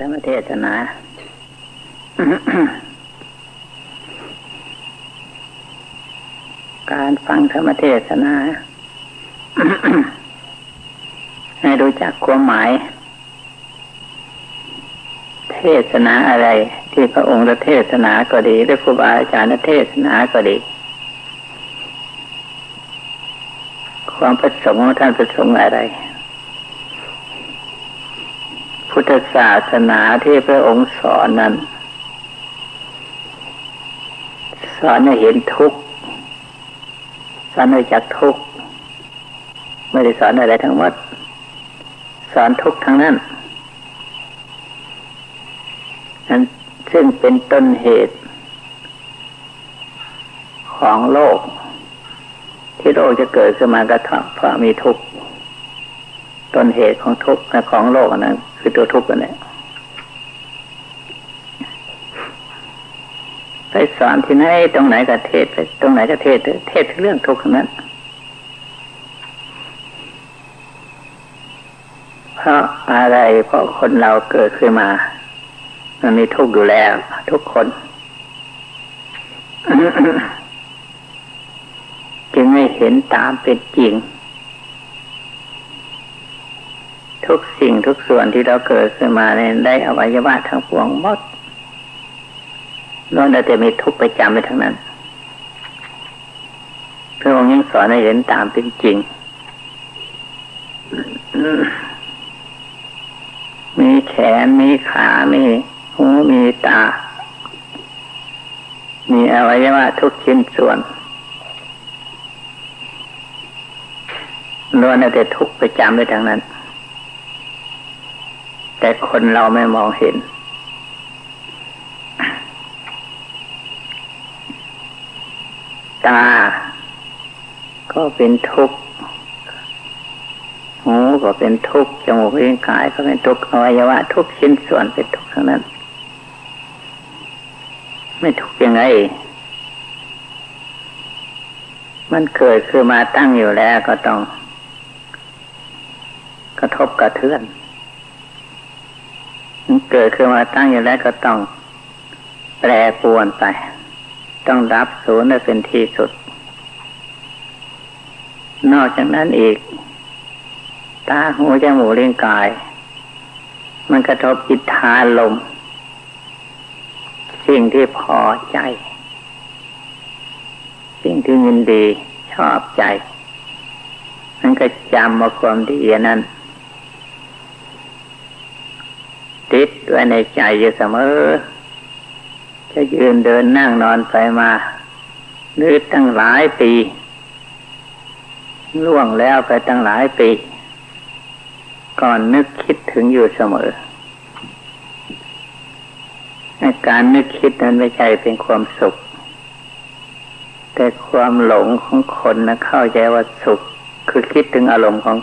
ธรรมเทศนาการฟังธรรมเทศนา ให้รู้จักความหมาย เทศนาอะไร ที่พระองค์จะเทศนาก็ดี หรือครูบาอาจารย์เทศนาก็ดี ความประสงค์ของท่านประสงค์อะไร พุทธศาสนาที่พระองค์สอนนั้น สอนให้เห็นทุกข์สอนให้จักทุกข์ไม่ได้สอนอะไรทั้งหมด สอนทุกข์ทั้งนั้นนั้นซึ่งเป็นต้นเหตุ ของโลก ที่โลกจะเกิดขึ้นมากระทบเพราะมีทุกข์ต้นเหตุของทุกข์ของโลกนั้น คือตัวทุกข์นั่นแหละไปสอนที่ไหนตรงไหนก็เทศไปตรงไหนก็เทศเทศเรื่องทุกข์นั้นเพราะอะไรเพราะคนเราเกิดขึ้นมา มันมีทุกข์อยู่แล้ว ทุกคนจึงไม่เห็นตามเป็นจริง ทุกสิ่งทุกส่วนที่เราเกิดขึ้นมาในได้อวัยวะทั้งปวงหมดล้วนแต่มีทุกข์ประจำไปทั้งนั้นพระองค์ยังสอนให้เห็นตามเป็นจริง มีแขน มีขา มีหูมีตา มีอวัยวะทุกชิ้นส่วนล้วนแต่ทุกข์ประจำไปทั้งนั้น แต่คนเราไม่มองเห็น ตา ก็เป็นทุกข์ หูก็เป็นทุกข์ จมูกร่างกายก็เป็นทุกข์ อวัยวะทุกชิ้นส่วนเป็นทุกข์ทั้งนั้น ไม่ทุกข์ยังไง มันเกิดคือมาตั้งอยู่แล้วก็ต้องกระทบกระเทือนมัน เกิดขึ้นมาตั้งอยู่แล้วก็ต้องแปรปรวนไป ต้องรับศูนย์เป็นที่สุด นอกจากนั้นอีก ตาหูจมูกเลี้ยงกาย มันกระทบอิทธาลม สิ่งที่พอใจ สิ่งที่ยินดีชอบใจ มันก็จำมาความดีนั้น ติดไว้ในใจอยู่เสมอ จะยืนเดินนั่งนอนไปมาหรือตั้งหลายปีล่วงแล้วไปตั้งหลายปีก่อนนึกคิดถึงอยู่เสมอการนึกคิดนั้นไม่ใช่เป็นความสุข แต่ความหลงของคนนะเข้าใจว่าสุข คือคิดถึงอารมณ์ของ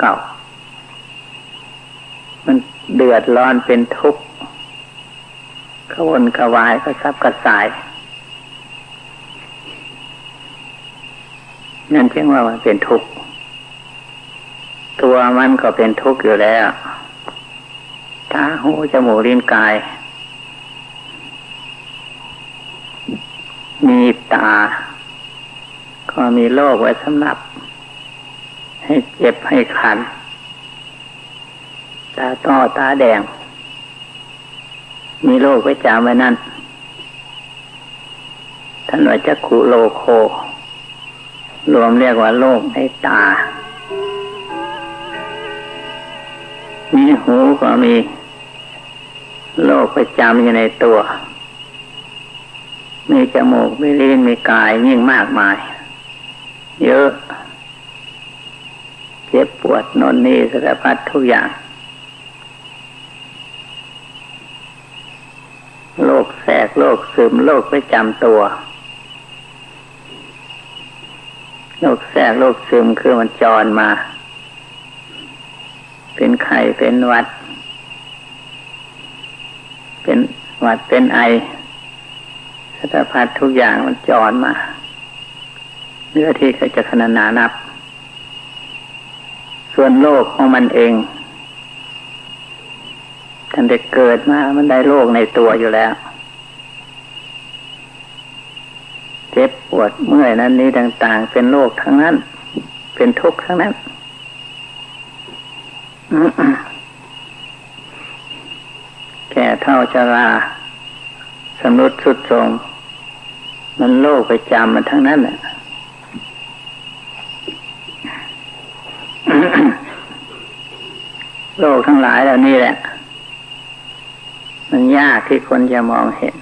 เก่า มัน เดือดร้อนเป็นทุกข์ขวนกระวายก็ซับกระสาย นั่นเชื่อว่ามันเป็นทุกข์ ตัวมันก็เป็นทุกข์อยู่แล้วตาหูจมูกลิ้นกาย มีตา ก็มีโรคไว้สำหรับ ให้เจ็บให้คันาต้อตาแดง มีโรคไว้จามไว้นั่นท่านว่าจักขุโลโค รวมเรียกว่าโรคในตา มีหูก็มีโรคประจำอยู่ในตัว มีจมูก มีลิ้น มีกายยิ่งมากมาย เยอะ เจ็บปวดนนนี่สารพัดทุกอย่าง โรคแสกโรคซึมโรคประจำตัวโรคแสกโรคซึมคือมันจรมา เป็นไข้เป็นวัด เป็นวัดเป็นไอสารพัดทุกอย่างมันจรมาเนื้อที่เขาจะขนานานับ ส่วนโลกของมันเองท่านได้เกิดมา มันได้โรคในตัวอยู่แล้ว เจ็บป วดเมื่อยนั้นนี้ต่าง ๆ เป็นโรคทั้งนั้น เป็นทุกข์ทั้งนั้นแก่เท่าชราสำนุดสุดทรง มันโลกไปจำมันทั้งนั้นแหละโลกทั้งหลายเหล่านี้แหละ มันยากที่คนจะมองเห็น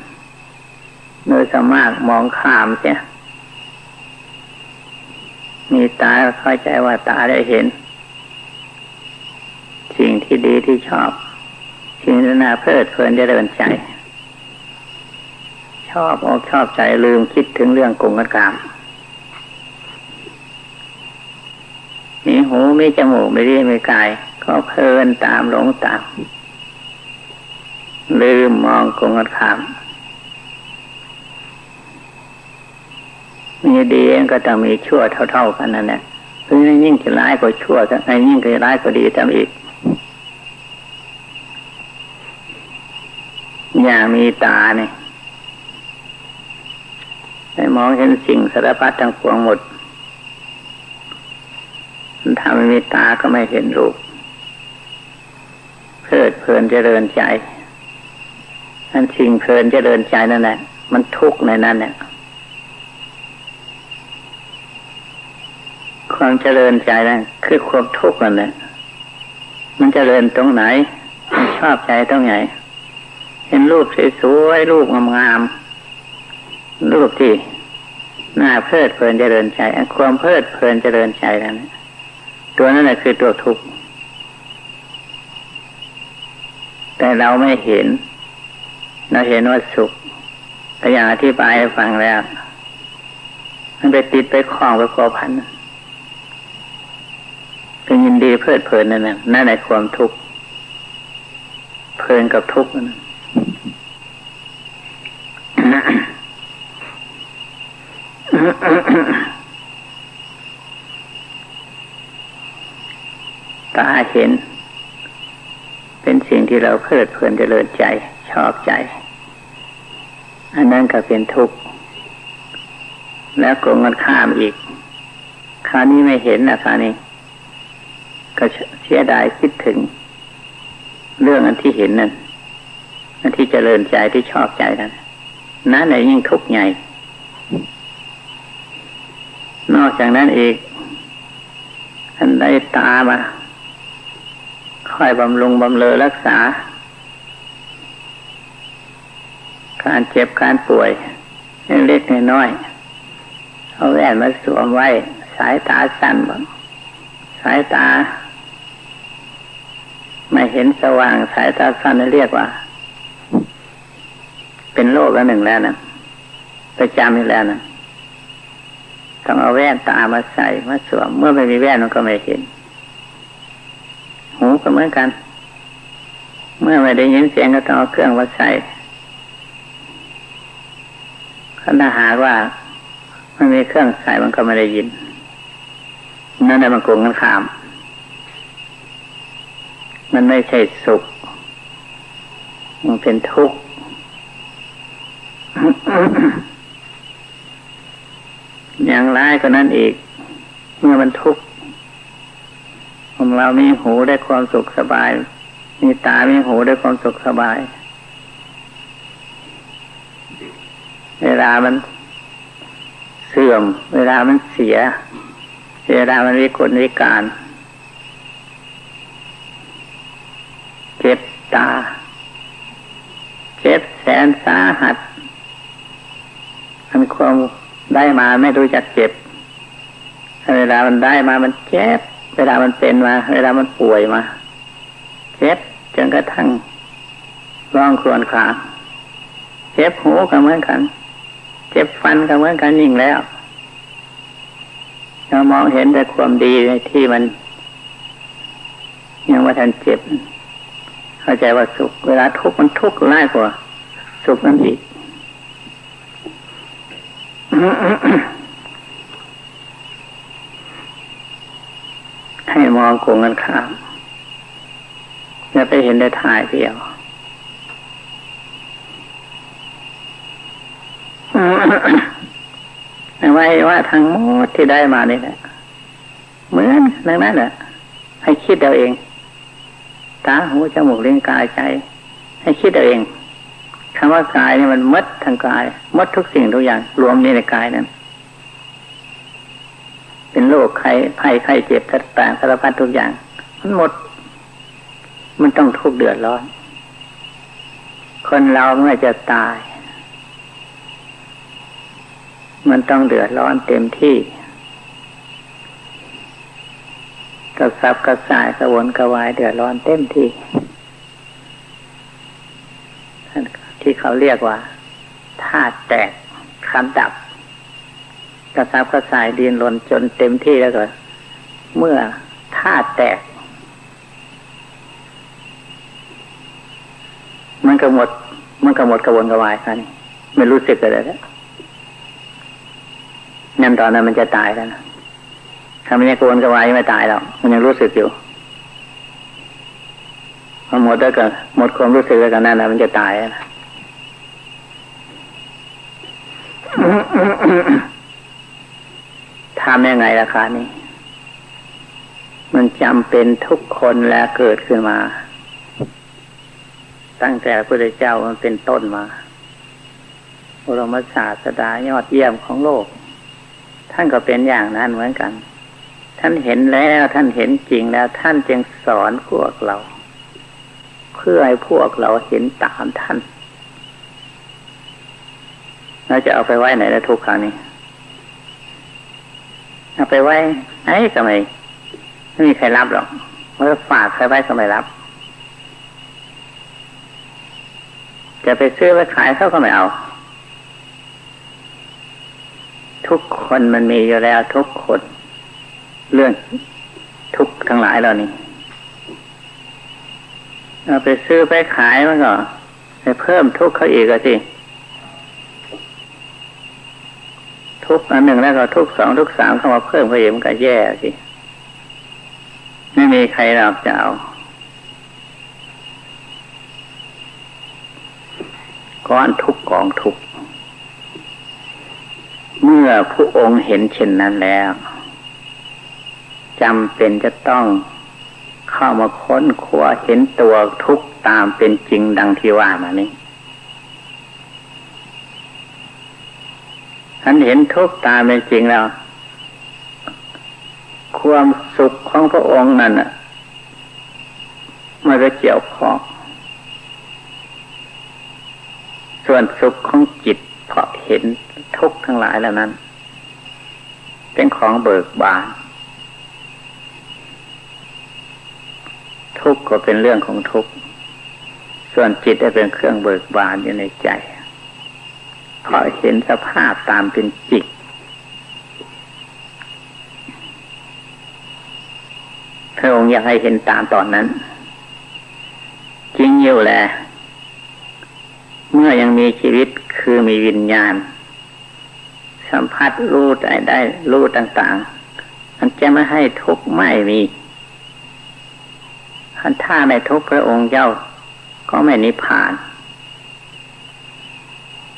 โดยสามารถมองข้ามเสีย มีตาเข้าใจว่าตาได้เห็น สิ่งที่ดีที่ชอบ สิ่งที่น่าเพลิดเพลินจะเดินใจ ชอบอกชอบใจลืมคิดถึงเรื่องกงกันกามมีหูมีจมูกไม่ดีไม่กาย ก็เพลินตามหลงตาม ลืมมองกงกันขาม มีดีเองก็ต้องมีชั่วเท่า ๆกันนั่นแหละเพราะยิ่งจะร้ายก็ชั่วไอ้ยิ่งจะร้ายก็ดีทำอีก อย่ามีตาเนี่ยให้มองเห็นสิ่งสารพัดทั้งปวงหมดถ้าไม่มีตาก็ไม่เห็นรูปเพลิดเพลินเจริญใจอันสิ่งเพลินเจริญใจนั่นแหละมันทุกข์ในนั้นเนี่ย ความเจริญใจนั่นคือความทุกข์นั่นแหละมันเจริญตรงไหนมันชอบใจตรงไหนเห็นรูปสวยๆรูปงามๆรูปที่น่าเพลิดเพลินเจริญใจความเพลิดเพลินเจริญใจนั่นตัวนั้นแหละคือตัวทุกข์แต่เราไม่เห็น เราเห็นว่าสุขแต่อย่างอธิบายให้ฟังแล้ว มันไปติดไปคล้องไปพัวพัน ยินดีเพลิดเพลินนั่นน่ะนั่นในความทุกข์เพลินกับทุกข์นั่นตาเห็น เป็นสิ่งที่เราเพลิดเพลินเจริญใจ ชอบใจ อันนั้นก็เป็นทุกข์ แล้วกงกันข้ามอีก คราวนี้ไม่เห็นนะคราวนี้ ก็เสียดายคิดถึง เรื่องอันที่เห็นนั่นอันที่เจริญใจที่ชอบใจนั้นนั่นแหละยิ่งทุกข์ใหญ่ นอกจากนั้นอีกอันได้ตามาคอยบำรุงบำเรอรักษา การเจ็บการป่วยเล็กๆน้อยๆเอาแว่นมาสวมไว้ สายตาสั้นบ้างสายตา ไม่เห็นสว่างสายตาสั้นเรียกว่า เป็นโรคแล้วหนึ่งแล้วนะประจำอยู่แล้วนะต้องเอาแว่นตามาใส่มาสวมเมื่อไม่มีแว่นมันก็ไม่เห็น หูก็เหมือนกัน เมื่อไม่ได้ยินเสียงก็ต้องเอาเครื่องมาใส่ถ้าหากว่าไม่มีเครื่องใส่มันก็ไม่ได้ยินนั่นแหละมันโกงกันข้าม มันไม่ใช่สุข มันเป็นทุกข์ อย่างร้ายก็นั้นอีก เมื่อมันทุกข์ของเรามีหูได้ความสุขสบาย มีตา มีหูได้ความสุขสบาย เวลามันเสื่อม เวลามันเสีย เวลามันวิกลวิการ จ็บตา เจ็บแสนสาหัสมันความได้มาไม่รู้จักเจ็บ เวลามันได้มามันเจ็บ เวลามันเป็นมา เวลามันป่วยมา เจ็บจนกระทั่งร้องครวญครางเจ็บหูก็เหมือนกัน เจ็บฟันก็เหมือนกันยิ่งแล้วเรามองเห็นแต่ความดีที่มันยังว่าทันเจ็บ เข้าใจว่าสุข เวลาทุกข์มันทุกข์ร้ายกว่า สุขนั่นอีกให้มองกงกันข้ามอย่าไปเห็นได้ทายเดียวไว้ว่าทางหมดที่ได้มานี่แหละเหมือนนั่นนั่นแหละให้คิดเอาเอง ตาหูจมูกเลิ้นกายใจ ให้คิดเอาเองคำว่ากายนี่มันมดทางกายมดทุกสิ่งทุกอย่าง รวมนี่ในกายนั้น เป็นโรคไข้ภัยไข้เจ็บต่างสารพัดทุกอย่าง มันหมด มันต้องทุกข์เดือดร้อน คนเราเมื่อจะตาย มันต้องเดือดร้อนเต็มที่ กระซับกระสายกระวนกระวายเดือดร้อนเต็มที่ที่เขาเรียกว่าธาตุแตกคันดับ กระซับกระสายดินรนจนเต็มที่แล้วก็ เมื่อธาตุแตก มันก็หมด มันก็หมดกระวนกระวายคันไม่รู้สึกอะไรแล้วนั่นตอนนั้นมันจะตายแล้วนะ ถ้ามันยังกนกระวายไม่ตายหรอกมันยังรู้สึกอยู่พอหมดแล้วก็หมดความรู้สึกแล้วก็นั่นนะมันจะตายนะทำยังไงราคานี้ มันจำเป็นทุกคนแล้วเกิดขึ้นมา ตั้งแต่พระพุทธเจ้ามันเป็นต้นมาบรมศาสดายอดเยี่ยมของโลก ท่านก็เป็นอย่างนั้นเหมือนกัน ท่านเห็นแล้วท่านเห็นจริงแล้ว ท่านจึงสอนพวกเรา เพื่อให้พวกเราเห็นตามท่านเราจะเอาไปไว้ไหนละทุกครั้งนี้เอาไปไว้ไอ้ก็ไม่ไม่มีใครรับหรอกเมื่อฝากใครไว้ก็ไม่รับ จะไปซื้อไปขายเขาก็ไม่เอา ทุกคนมันมีอยู่แล้วทุกคน เรื่องทุกทั้งหลายเหล่านี้เอาไปซื้อไปขายมันก็ไปเพิ่มทุกข์เขาอีกอะสิทุกอันหนึ่งแล้วก็ทุกสองทุกสามเข้ามาเพิ่มเขาอีกมันก็แย่สิไม่มีใครรับจะเอาก้อนทุกกองทุก เมื่อผู้องค์เห็นเช่นนั้นแล้ว จำเป็นจะต้องเข้ามาค้นคว้าเห็นตัวทุกตามเป็นจริงดังที่ว่ามานี้ท่านเห็นทุกตามเป็นจริงแล้ว ความสุขของพระองค์นั่นอะมันจะเกี่ยวข้องส่วนสุขของจิตเพราะเห็นทุกข์ทั้งหลายแล้วนั้น เป็นของเบิกบาน ทุกข์ก็เป็นเรื่องของทุกข์ ส่วนจิตจะเป็นเครื่องเบิกบานอยู่ในใจ เพราะเห็นสภาพตามเป็นจิตพระองค์อยากให้เห็นตามตอนนั้น จริงอยู่แหละ เมื่อยังมีชีวิตคือมีวิญญาณ สัมผัสรู้ได้ได้รู้ต่าง ๆ มันจะไม่ให้ทุกข์ไม่มี ถ้าไม่ทุกข์พระองค์เจ้าก็ไม่นิพพาน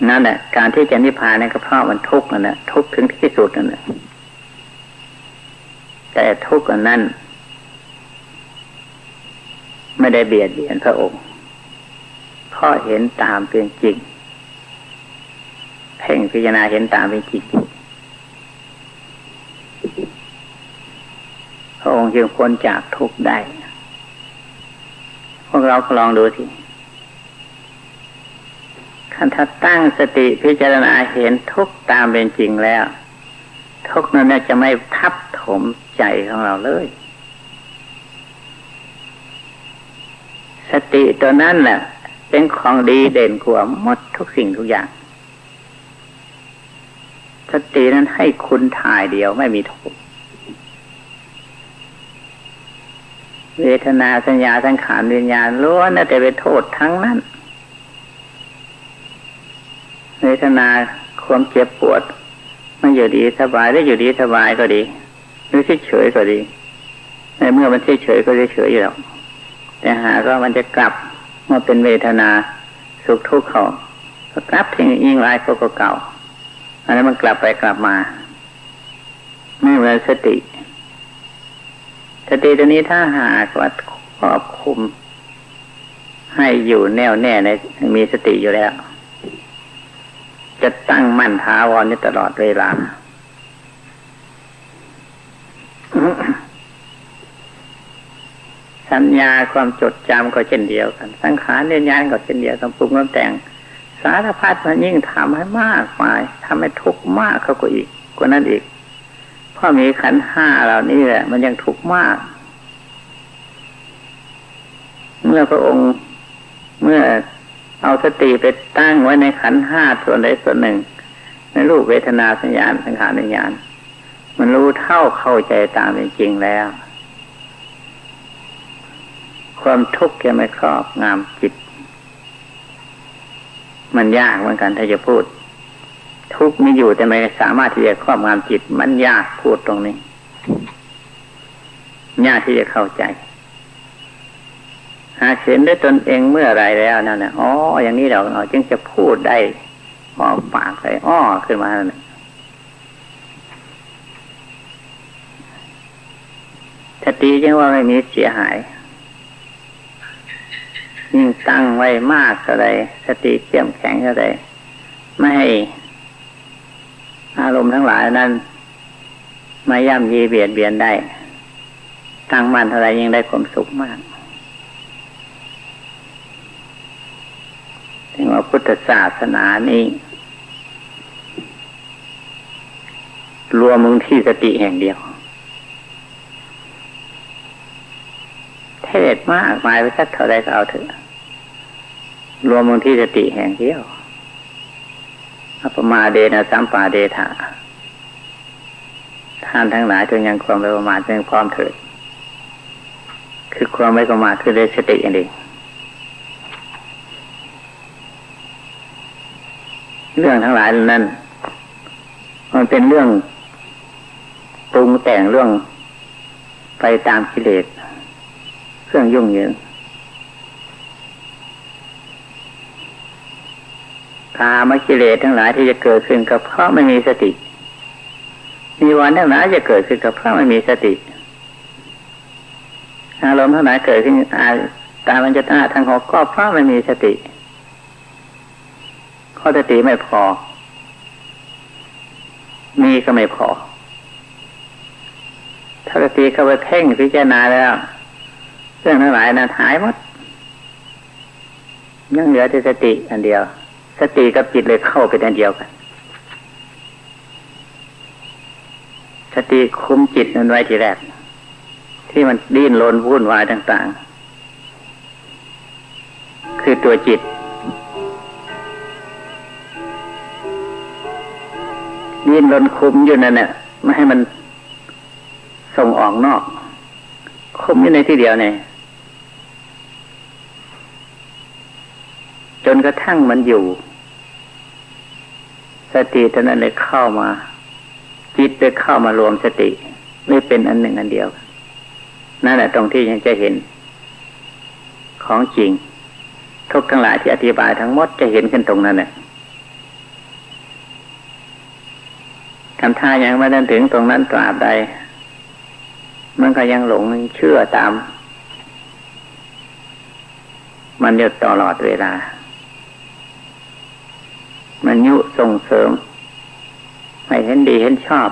นั่นแหละ การที่จะนิพพานนี่ก็เพราะมันทุกข์นั่นแหละทุกข์ถึงที่สุดนั่นแหละแต่ทุกข์อันนั้น ไม่ได้เบียดเบียนพระองค์เพราะเห็นตามเป็นจริงเพ่งพิจารณาเห็นตามเป็นจริงพระองค์จึงพ้นจากทุกข์ได้ พวกเราลองดูสิคันถ้าตั้งสติพิจารณาเห็นทุกตามเป็นจริงแล้ว ทุกนั้นจะไม่ทับถมใจของเราเลย สติตัวนั้นแหละเป็นของดีเด่นกว่าหมดทุกสิ่งทุกอย่าง สตินั้นให้คุณถ่ายเดียวไม่มีทุก เวทนาสัญญาสังขารวิญญาณล้วนแต่เป็นโทษทั้งนั้น เวทนาความเจ็บปวด มันอยู่ดีสบายได้อยู่ดีสบายก็ดีหรือเฉยก็ดีในเมื่อมันเฉยก็เฉยอยู่แล้วแต่หากว่ามันจะกลับมาเป็นเวทนาสุขทุกข์เขาก็กลับทิ้งยิ่งร้ายก็เก่าอันนั้นมันกลับไปกลับมา ไม่เหมือนสติ สติตัวนี้ถ้าหากว่าครอบคุม ให้อยู่แน่วแน่ในมีสติอยู่แล้ว จะตั้งมั่นท้าวรอยู่ตลอดเวลาสัญญาความจดจำก็เช่นเดียวกัน สังขารเรียนญาณก็เช่นเดียวกันปรุงน้ำแต่ง สารพัดมันยิ่งทำให้มากมายทำให้ทุกข์มากเขาก็อีกกว่านั้นอีก เพราะมีขันห้าเหล่านี้แหละ มันยังทุกข์มาก เมื่อพระองค์เมื่อเอาสติไปตั้งไว้ในขันห้าส่วนใดส่วนหนึ่ง ในรูปเวทนาสัญญาณสังขารวิญญาณ มันรู้เท่าเข้าใจตามเป็นจริงแล้ว ความทุกข์จะไม่ครอบงามจิต มันยากเหมือนกันถ้าจะพูด ทุกมีอยู่แต่ไม่สามารถที่จะครอบงามจิต มันยากพูดตรงนี้ ยากที่จะเข้าใจ หาเห็นด้วยตนเองเมื่อไรแล้วนั่นนะอ๋ออย่างนี้เราจึงจะพูดได้ออกปากเลยอ้อขึ้นมานั่นสติจึงว่าไม่มีเสียหายยิ่งตั้งไว้มากเท่าไรสติเข้มแข็งเท่าไรไม่ให้ อารมณ์ทั้งหลายนั้นมาย่ำยีเบียดเบียนได้ตั้งมั่นเท่าไรยิ่งได้ความสุขมากถึงว่าพุทธศาสนานี้ รวมมึงที่สติแห่งเดียว เทศมากมายไปสักเท่าไรก็เอาเถอะ รวมมึงที่สติแห่งเดียว อัปมาเดนะสัมปาเดธาท่านทั้งหลายจงยังความไม่ประมาทจงพร้อมเถิด คือความไม่ประมาทคือได้สติเองเรื่องทั้งหลายนั้น มันเป็นเรื่องปรุงแต่งเรื่องไปตามกิเลสเครื่องยุ่งเหยิง กามกิเลสทั้งหลายที่จะเกิดขึ้นก็เพราะไม่มีสติมีวันทั้งหลายจะเกิดขึ้นก็เพราะไม่มีสติ อารมณ์ทั้งหลายเกิดขึ้นอาตามันจะตาทางหกก็เพราะไม่มีสติ ข้อสติไม่พอ มีก็ไม่พอถ้าสติเข้าไปเพ่งพิจารณาแล้วเรื่องทั้งหลายนั้นหายหมดยังเหลือแต่สติอันเดียว สติกับจิตเลยเข้าเป็นอันเดียวกัน สติคุมจิตนั้นไว้ทีแรก ที่มันดิ้นรนวุ่นวายต่าง ๆ คือตัวจิต ดิ้นรนคุมอยู่นั่นเนี่ยไม่ให้มันส่งออกนอก คุมอยู่ในที่เดียวเนี่ยจนกระทั่งมันอยู่ สติเท่านั้นเลยเข้ามา จิตเลยเข้ามารวมสติไม่เป็นอันหนึ่งอันเดียว นั่นแหละตรงที่ยังจะเห็น ของจริง ทุกทั้งหลายที่อธิบายทั้งหมดจะเห็นขึ้นตรงนั้นแหละคำท่ายังไม่ได้ถึงตรงนั้นตราบใด มันก็ยังหลงเชื่อตาม มันอยู่ตลอดเวลา มันยุส่งเสริม ให้เห็นดีเห็นชอบ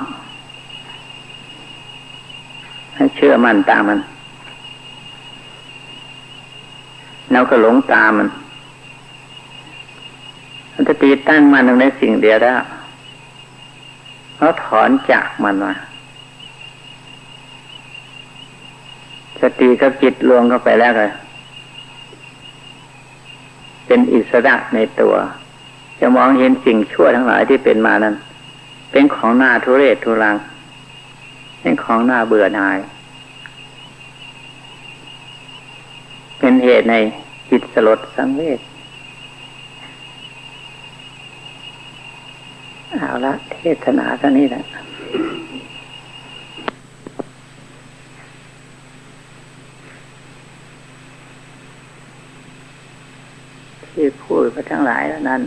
ให้เชื่อมั่นตามมันเราก็หลงตามมันมันจะตีตั้งมันในสิ่งเดียวแล้วเขาถอนจากมันมาสติกับจิตรวมเข้าไปแล้วเลยเป็นอิสระในตัว จะมองเห็นสิ่งชั่วทั้งหลายที่เป็นมานั้น เป็นของหน้าทุเรศทุรัง เป็นของหน้าเบื่อหน่าย เป็นเหตุในจิตสลดสังเวชเอาละเทศนาเท่านี้แหละที่พูดไปทั้งหลายแล้วนั้น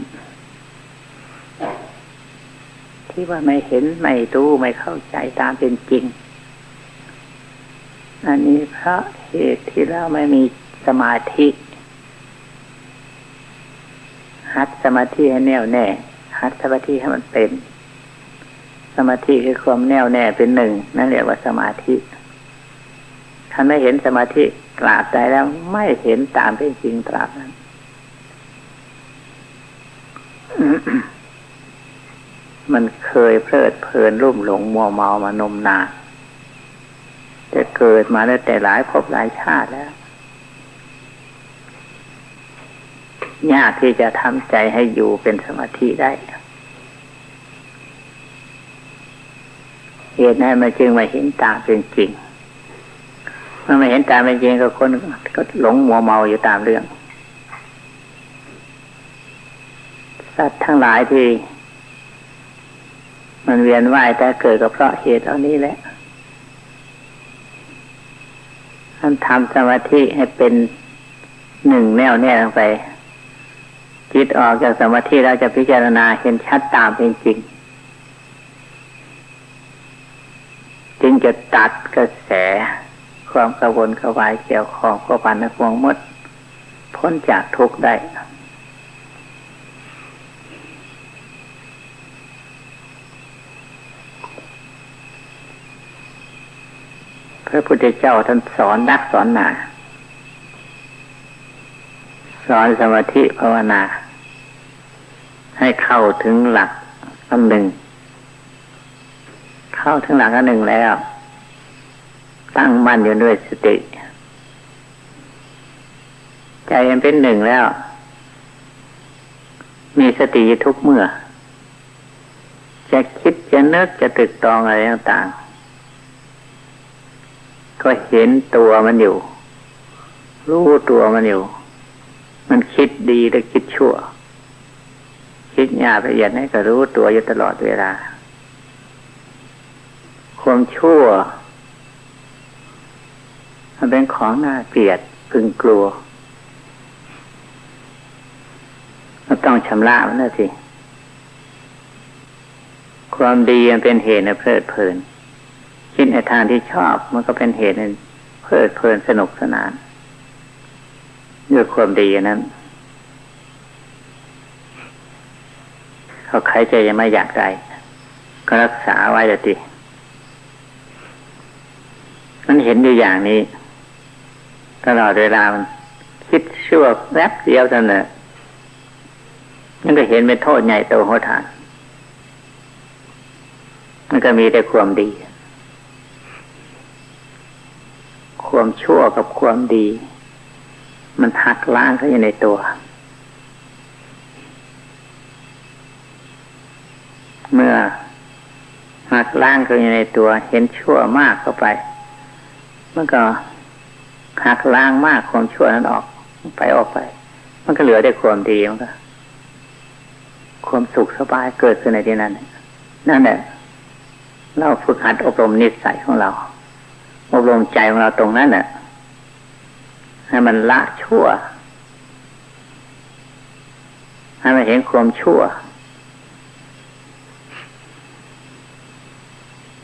ที่ว่าไม่เห็นไม่รู้ไม่เข้าใจตามเป็นจริง อันนี้เพราะเหตุที่เราไม่มีสมาธิหัดสมาธิให้แน่วแน่หัดสมาธิให้มันเป็น สมาธิคือความแน่วแน่เป็นหนึ่งนั่นเรียกว่าสมาธิถ้านไม่เห็นสมาธิตราบใดแล้วไม่เห็นตามเป็นจริงตราบนั้น มันเคยเพลิดเพลินรุ่มหลงมัวเมามานมนานจะเกิดมาแล้วแต่หลายภพหลายชาติแล้วยากที่จะทำใจให้อยู่เป็นสมาธิได้เหตุนั้นมันจึงมาเห็นตามเป็นจริงเมื่อมาเห็นตามเป็นจริงก็คนก็หลงมัวเมาอยู่ตามเรื่อง สัตว์ทั้งหลายที่ มันเวียนว่ายแต่เกิดก็เพราะเหตุเหล่านี้แหละท่านทำสมาธิให้เป็นหนึ่งแน่วแน่ลงไปจิตออกจากสมาธิเราจะพิจารณาเห็นชัดตามเป็นจริง จึงจะตัดกระแส ความกระวนกระวายเกี่ยวของกพันธ์พวงมด พ้นจากทุกข์ได้ พระพุทธเจ้าท่านสอนนักสอนหนาสอนสมาธิภาวนา ให้เข้าถึงหลักอันหนึ่ง เข้าถึงหลักอันหนึ่งแล้ว ตั้งมั่นอยู่ด้วยสติ ใจมันเป็นหนึ่งแล้ว มีสติทุกเมื่อ จะคิดจะนึกจะตึกตองอะไรต่างๆ ก็เห็นตัวมันอยู่ รู้ตัวมันอยู่ มันคิดดีหรือคิดชั่ว คิดหยาบละเอียดให้ก็รู้ตัวอยู่ตลอดเวลา ความชั่ว มันเป็นของน่าเกลียดพึงกลัวมันต้องชำระมันนะสิ ความดีมันเป็นเหตุเพลิดเพลิน คิดในทางที่ชอบมันก็เป็นเหตุในเพลิดเพลินสนุกสนานด้วยความดีนั้นเขาใครจะยังไม่อยากได้ก็รักษาไว้เลยทีมันเห็นอยู่อย่างนี้ ตลอดเวลามันคิดชั่วแวบเดียวเท่านั้นมันก็เห็นเป็นโทษใหญ่โตโหดฐาน มันก็มีแต่ความดี ความชั่วกับความดี มันหักล้างเขาอยู่ในตัว เมื่อหักล้างเขาอยู่ในตัว เห็นชั่วมากเข้าไป มันก็หักล้างมากความชั่วนั้นออกไปออกไป มันก็เหลือแต่ความดีมันก็ความสุขสบายเกิดขึ้นในที่นั้น นั่นแหละเราฝึกหัดอบรมนิสัยของเรา อบรมใจของเราตรงนั้นน่ะ ให้มันละชั่ว ให้มันเห็นความชั่ว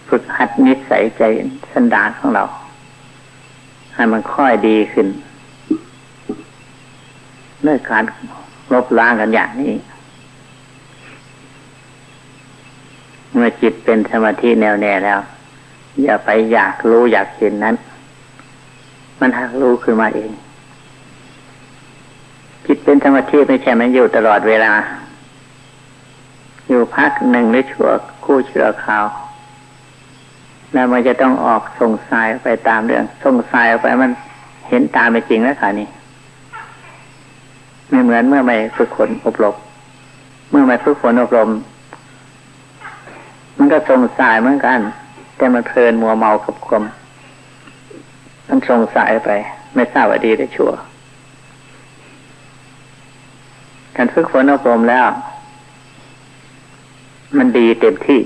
ฝึกหัดนิสัยใจสันดานของเรา ให้มันค่อยดีขึ้นด้วยการลบล้างกันอย่างนี้ เมื่อจิตเป็นสมาธิแน่วแน่แล้ว อย่าไปอยากรู้อยากเห็นนั้น มันหักรู้ขึ้นมาเองจิตเป็นสมชาธิไม่ใช่มันอยู่ตลอดเวลา อยู่พักหนึ่งหรือชั่วคู่เชื่อข่าวแล้วมันจะต้องออกส่งสายไปตามเรื่องส่งสายออกไปมันเห็นตามไปจริงแล้วค่ะนี่ไม่เหมือนเมื่อไม่ฝึกฝนอบรมเมื่อไม่ฝึกฝนอบรม มันก็ส่งสายเหมือนกัน แต่มันเพลินมัวเมากับความมันส่งสายไป ไม่ทราบว่าดีหรือชั่วการฝึกฝนอบรมแล้ว มันดีเต็มที่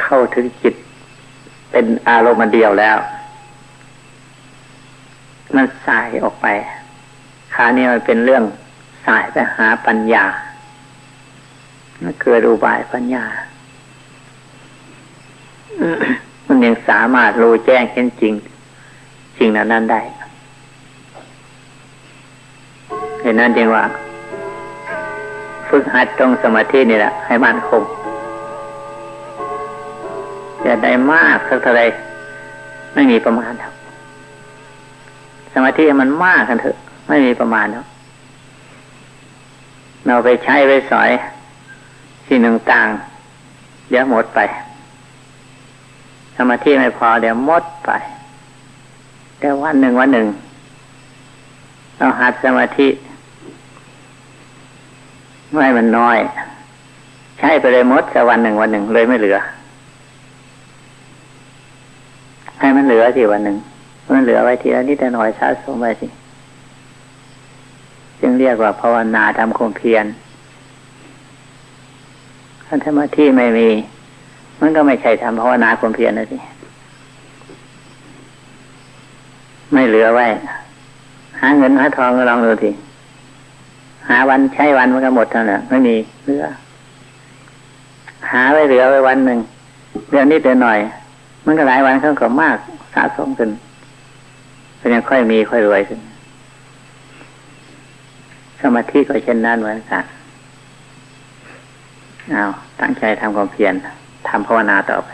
เข้าถึงจิตเป็นอารมณ์เดียวแล้ว มันสายออกไปคราวนี้มันเป็นเรื่องสายไปหาปัญญา เกิดอุบายปัญญา มันยังสามารถรู้แจ้งเห็นจริงสิ่งนั้นนั้นได้เห็นนั้นจึงว่า ฝึกหัดตรงสมาธินี่แหละ ให้มั่นคงจะได้มากสักเท่าไรไม่มีประมาณครับสมาธิมันมากกันเถอะ ไม่มีประมาณครับเราไปใช้ไปสอย สิ่งต่างๆ เดี๋ยวหมดไปสมาธิไม่พอเดี๋ยวหมดไป แต่วันหนึ่งวันหนึ่งเราหัดสมาธิไม่มันน้อย ใช้ไปเลยหมดแต่วันหนึ่งวันหนึ่งเลยไม่เหลือ ให้มันเหลือสิวันหนึ่งมันเหลือไว้ทีละนิดแต่น่อยสะสมไว้สิ จึงเรียกว่าภาวนาทำความเพียร ถ้าสมาธิไม่มี มันก็ไม่ใช่ทำภาวนาความเพียรนะสิไม่เหลือไว้ หาเงินหาทองก็ลองดูทีหาวันใช้วันมันก็หมดเท่านั้นไม่มีเหลือ หาไว้เหลือไว้วันหนึ่งเดือนนิดเดือนหน่อย มันก็หลายวันเขาก็มากสะสมขึ้นก็ยังค่อยมีค่อยรวยขึ้นสมาธิก็เช่นนั้นเหมือนกันเอา ตั้งใจทำความเพียรทำภาวนาต่อไป